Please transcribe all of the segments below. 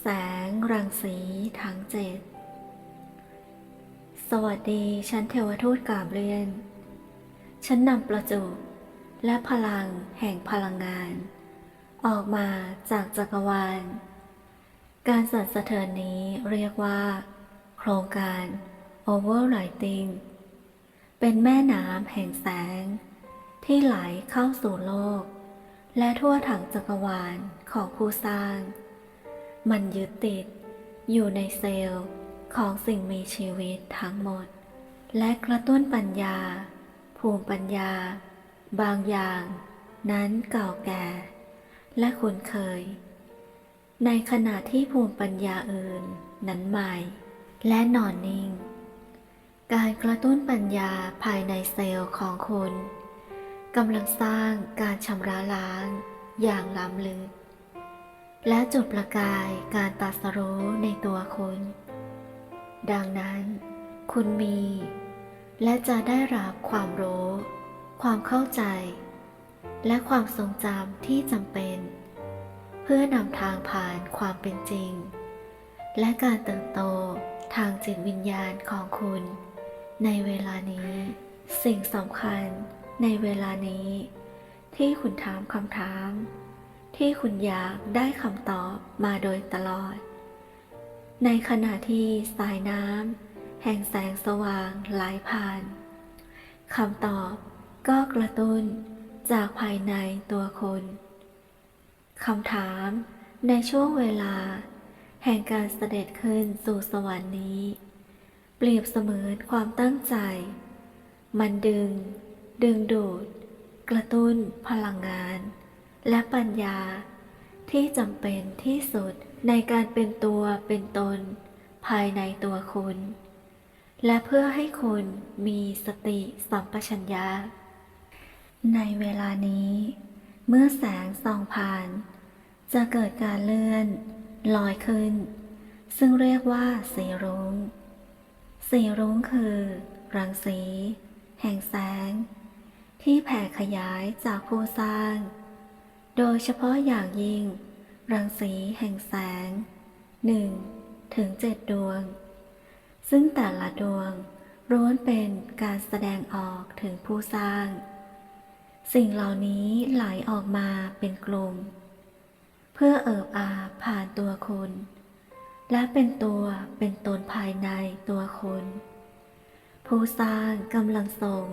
แสงรังสีทั้งเจ็ด สวัสดีฉันเทวทูตกราบเรียน ฉันนำประจุและพลังแห่งพลังงาน ออกมาจากจักรวาล การสั่นสะเทือนนี้เรียกว่า โครงการ Overwriting เป็นแม่น้ำแห่งแสง ที่ไหลเข้าสู่โลก และทั่วถังจักรวาลของผู้สร้าง มันยึดติด อยู่ในเซลล์ของสิ่งมีชีวิตทั้งหมด และกระตุ้นปัญญา ภูมิปัญญา บางอย่าง นั้นเก่าแก่ และคุ้นเคย ในขณะที่ภูมิปัญญาอื่นนั้นใหม่ และนอนนิ่ง การกระตุ้นปัญญาภายในเซลล์ของคุณกำลังสร้างการชำระล้างอย่างล้ำลึก และจุดประกายการตัสรู้ในตัวคุณ ดังนั้น คุณมี และจะได้รับความรู้ ความเข้าใจ และความทรงจำที่จำเป็น เพื่อนำทางผ่านความเป็นจริง และการเติบโตทางจิตวิญญาณของคุณ ในเวลานี้ สิ่งสำคัญในเวลานี้ ที่คุณถามคำถาม ที่คุณอยากได้คำตอบมาโดยตลอด ในขณะที่สายน้ำแห่งแสงสว่างไหลผ่านคำตอบก็กระตุ้นจากภายในตัวคุณคำถามในช่วงเวลา แห่งการเสด็จขึ้นสู่สวรรค์นี้ เปรียบเสมือนความตั้งใจ มันดึง ดึงดูด กระตุ้นพลังงาน และปัญญา ที่จำเป็นที่สุดในการเป็นตัวเป็นตน ภายในตัวคุณ และเพื่อให้คุณมีสติสัมปชัญญะ ในเวลานี้ เมื่อแสงส่องผ่าน จะเกิดการเลื่อน ลอยขึ้น ซึ่งเรียกว่าสีรุง้ง สีรุ้งคือ รังสี แห่งแสง ที่แผ่ขยายจากผู้สร้าง โดยเฉพาะอย่างยิ่ง รังสีแห่งแสงหนึ่งถึงเจ็ดดวง ซึ่งแต่ละดวงล้วนเป็นการแสดงออกถึงผู้สร้าง สิ่งเหล่านี้ไหลออกมาเป็นกลุ่ม เพื่อเอิบอาผ่านตัวคุณ และเป็นตัวเป็นตนภายในตัวคุณ ผู้สร้างกำลังส่ง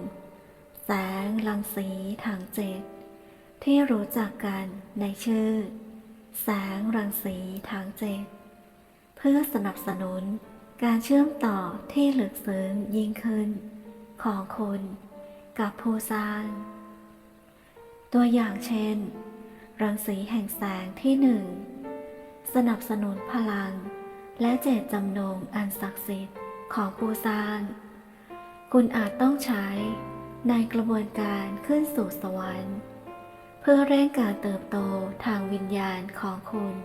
แสงรังสีทางเจ็ด ที่รู้จักกันในชื่อ แสงรังสีทางเจ็ดเพื่อสนับสนุนการเชื่อมต่อที่ลึกซึ้งยิ่งขึ้น ของคุณกับผู้สร้าง ตัวอย่างเช่น รังสีแห่งแสงที่หนึ่งสนับสนุนพลัง และเจตจำนงอันศักดิ์สิทธิ์ของผู้สร้าง คุณอาจต้องใช้ในกระบวนการขึ้นสู่สวรรค์ พื่อเร่งการเติบโตทางวิญญาณของคุณ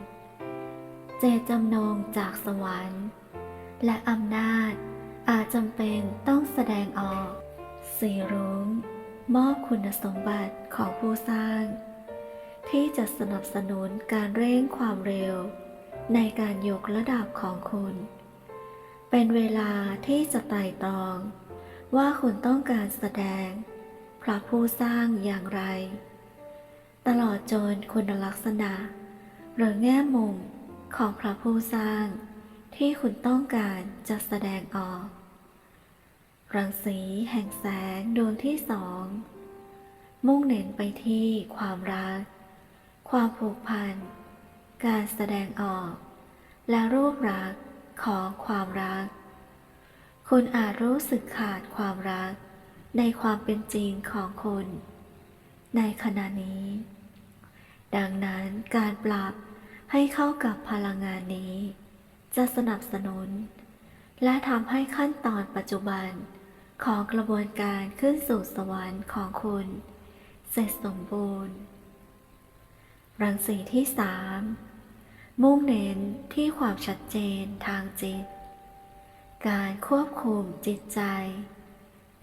เจตจำนงจากสวรรค์ และอำนาจอาจจำเป็นต้องแสดงออก สีรุ้งมอบคุณสมบัติของผู้สร้าง ที่จะสนับสนุนการเร่งความเร็ว ในการยกระดับของคุณ เป็นเวลาที่จะไต่ตรอง ว่าคุณต้องการแสดงพระผู้สร้างอย่างไร ตลอดจนคุณลักษณะ หรือแง่มุมของพระผู้สร้าง ที่คุณต้องการจะแสดงออก รังสีแห่งแสงดวงที่สอง มุ่งเน้นไปที่ความรัก ความผูกพัน การแสดงออก และรูปรักษ์ของความรัก คุณอาจรู้สึกขาดความรักในความเป็นจริงของคุณ ในขณะนี้ ดังนั้นการปรับให้เข้ากับพลังงานนี้ จะสนับสนุน และทำให้ขั้นตอนปัจจุบันของกระบวนการขึ้นสู่สวรรค์ของคุณ เสร็จสมบูรณ์ รังสีที่สามมุ่งเน้นที่ความชัดเจนทางจิต การควบคุมจิตใจ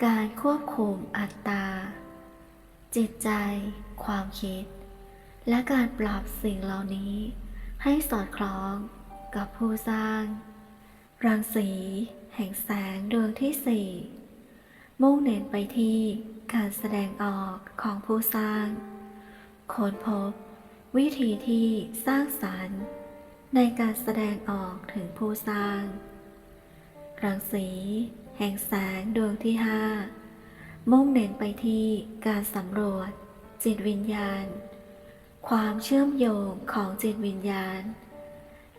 การควบคุมอัตตา จิตใจ ความคิด และการปรับสิ่งเหล่านี้ ให้สอดคล้องกับผู้สร้าง รังสี แห่งแสงดวงที่สี่มุ่งเน้นไปที่การแสดงออกของผู้สร้างค้นพบ วิธีที่สร้างสรรค์ ในการแสดงออกถึงผู้สร้าง รังสี แห่งแสงดวงที่ห้า มุ่งเน้นไปที่การสำรวจ จิตวิญญาณ ความเชื่อมโยงของจิตวิญญาณ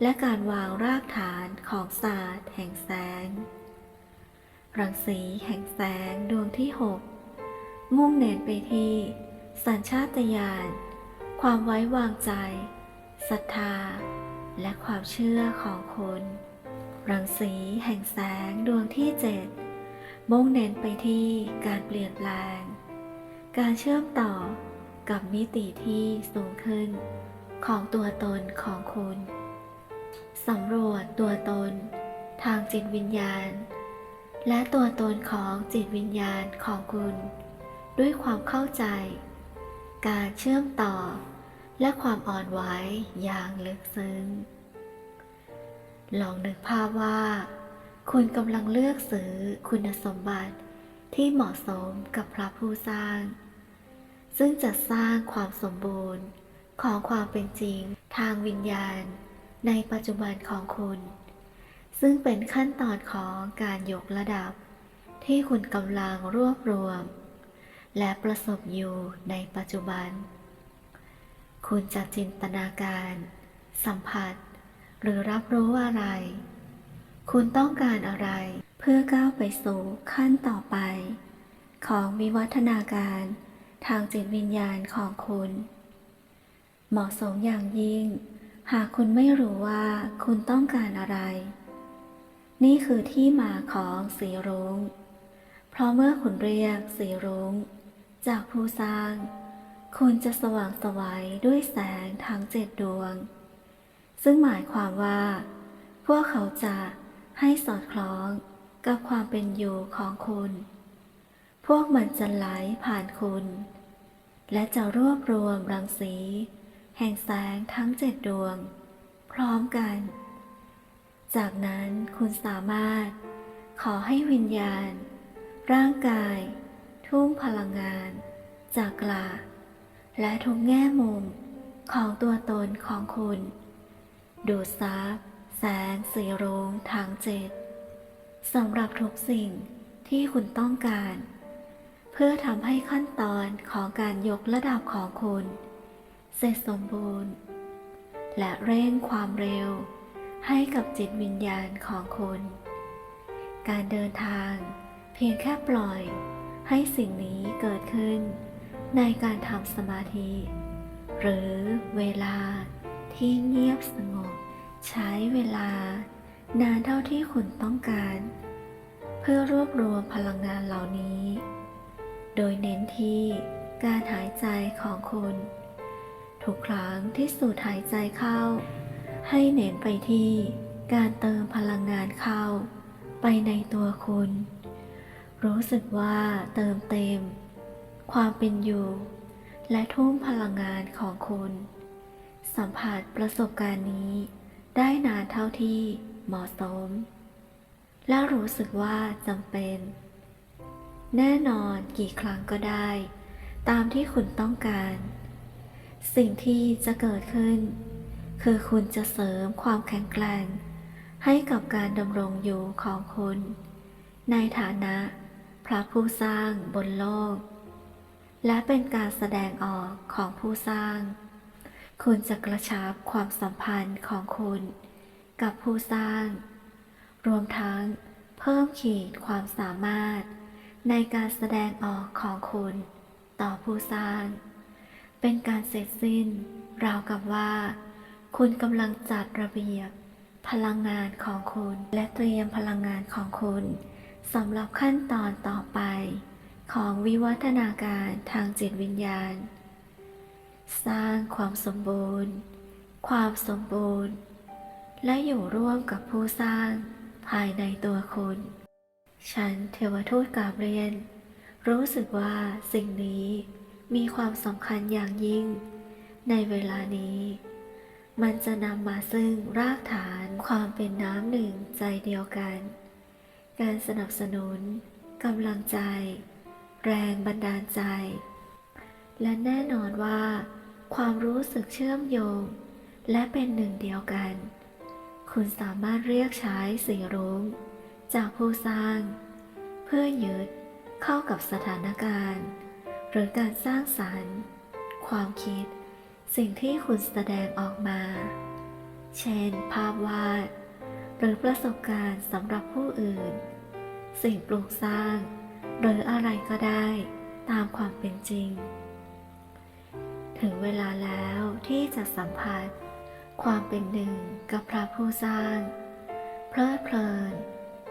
และการวางรากฐานของศาสตร์แห่งแสง รังสีแห่งแสงดวงที่หกมุ่งเน้นไปที่ สัญชาตญาณ ความไว้วางใจ ศรัทธา และความเชื่อของคุณรังสีแห่งแสงดวงที่เจ็ด มุ่งเน้นไปที่การเปลี่ยนแปลง การเชื่อมต่อกับมิติที่สูงขึ้น ของตัวตนของคุณสำรวจตัวตน ทางจิตวิญญาณ และตัวตนของจิตวิญญาณของคุณ ด้วยความเข้าใจ การเชื่อมต่อ และความอ่อนไหวอย่างลึกซึ้ง ลองนึกภาพว่า คุณกำลังเลือกซื้อคุณสมบัติที่เหมาะสมกับพระผู้สร้าง ซึ่งจะสร้างความสมบูรณ์ของความเป็นจริงทางวิญญาณ ในปัจจุบันของคุณ ซึ่งเป็นขั้นตอนของการยกระดับ ที่คุณกำลังรวบรวม และประสบอยู่ในปัจจุบัน คุณจะจินตนาการ สัมผัส หรือรับรู้อะไร คุณต้องการอะไร เพื่อก้าวไปสู่ขั้นต่อไป ของวิวัฒนาการทางจิตวิญญาณของคุณ เหมาะสมอย่างยิ่ง หากคุณไม่รู้ว่าคุณต้องการอะไร นี่คือที่มาของสีรุง้ง เพราะเมื่อคุณเรียกสีรุง้ง จากผู้สร้าง คุณจะสว่างไสวัยด้วยแสงทั้งเจ็ดดวง ซึ่งหมายความว่า พวกเขาจะ ให้สอดคล้องกับความเป็นอยู่ของคุณ พวกมันจะไหลผ่านคุณ และจะรวบรวมรังสี แห่งแสงทั้งเจ็ดดวง พร้อมกัน จากนั้นคุณสามารถขอให้วิญญาณ ร่างกาย ทุ่งพลังงาน จากกลาและทุกแง่มุมของตัวตนของคุณ ดูดซับ แสงสีรุ้งทางเจ็ดสำหรับทุกสิ่งที่คุณต้องการ เพื่อทำให้ขั้นตอนของการยกระดับของคุณ เสร็จสมบูรณ์ และเร่งความเร็ว ให้กับจิตวิญญาณของคุณ การเดินทางเพียงแค่ปล่อยให้สิ่งนี้เกิดขึ้น ในการทำสมาธิ หรือเวลาที่เงียบสงบ ใช้เวลานานเท่าที่คุณต้องการ เพื่อรวบรวมพลังงานเหล่านี้ โดยเน้นที่การหายใจของคุณ ทุกครั้งที่สูดหายใจเข้า ให้เน้นไปที่การเติมพลังงานเข้า ไปในตัวคุณ รู้สึกว่าเติมเต็ม ความเป็นอยู่ และทุ่มพลังงานของคุณ สัมผัสประสบการณ์นี้ ได้นานเท่าที่เหมาะสม และรู้สึกว่าจำเป็น แน่นอนกี่ครั้งก็ได้ ตามที่คุณต้องการ สิ่งที่จะเกิดขึ้น คือคุณจะเสริมความแข็งแกร่ง ให้กับการดำรงอยู่ของคุณ ในฐานะ พระผู้สร้างบนโลก และเป็นการแสดงออกของผู้สร้าง คุณจะกระชับความสัมพันธ์ของคุณ กับผู้สร้าง รวมทั้งเพิ่มขีดความสามารถ ในการแสดงออกของคุณ ต่อผู้สร้าง เป็นการเสร็จสิ้น ราวกับว่า คุณกำลังจัดระเบียบ พลังงานของคุณ และเตรียมพลังงานของคุณสำหรับขั้นตอนต่อไป ของวิวัฒนาการทางจิตวิญญาณ สร้างความสมบูรณ์ ความสมบูรณ์ และอยู่ร่วมกับผู้สร้างภายในตัวคุณ ฉันเทวทูตกาบเรียน รู้สึกว่าสิ่งนี้มีความสำคัญอย่างยิ่ง ในเวลานี้ มันจะนำมาซึ่งรากฐานความเป็นน้ำหนึ่งใจเดียวกัน การสนับสนุนกำลังใจ แรงบันดาลใจ และแน่นอนว่า ความรู้สึกเชื่อมโยง และเป็นหนึ่งเดียวกัน คุณสามารถเรียกใช้สีรุ้งจากผู้สร้าง เพื่อยึดเข้ากับสถานการณ์ หรือการสร้างสรรค์ ความคิด สิ่งที่คุณแสดงออกมา เช่น ภาพวาด หรือประสบการณ์สำหรับผู้อื่น สิ่งปลูกสร้าง หรืออะไรก็ได้ตามความเป็นจริง ถึงเวลาแล้วที่จะสัมผัส ความเป็นหนึ่งกับพระผู้สร้าง เพลิดเพลิน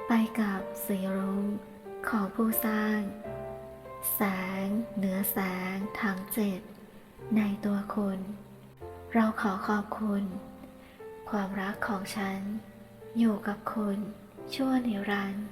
ไปกับสีรุ้งของผู้สร้าง แสงเหนือแสงทั้งเจ็ดในตัวคุณ เราขอขอบคุณ ความรักของฉัน อยู่กับคุณชั่วนิรันดร์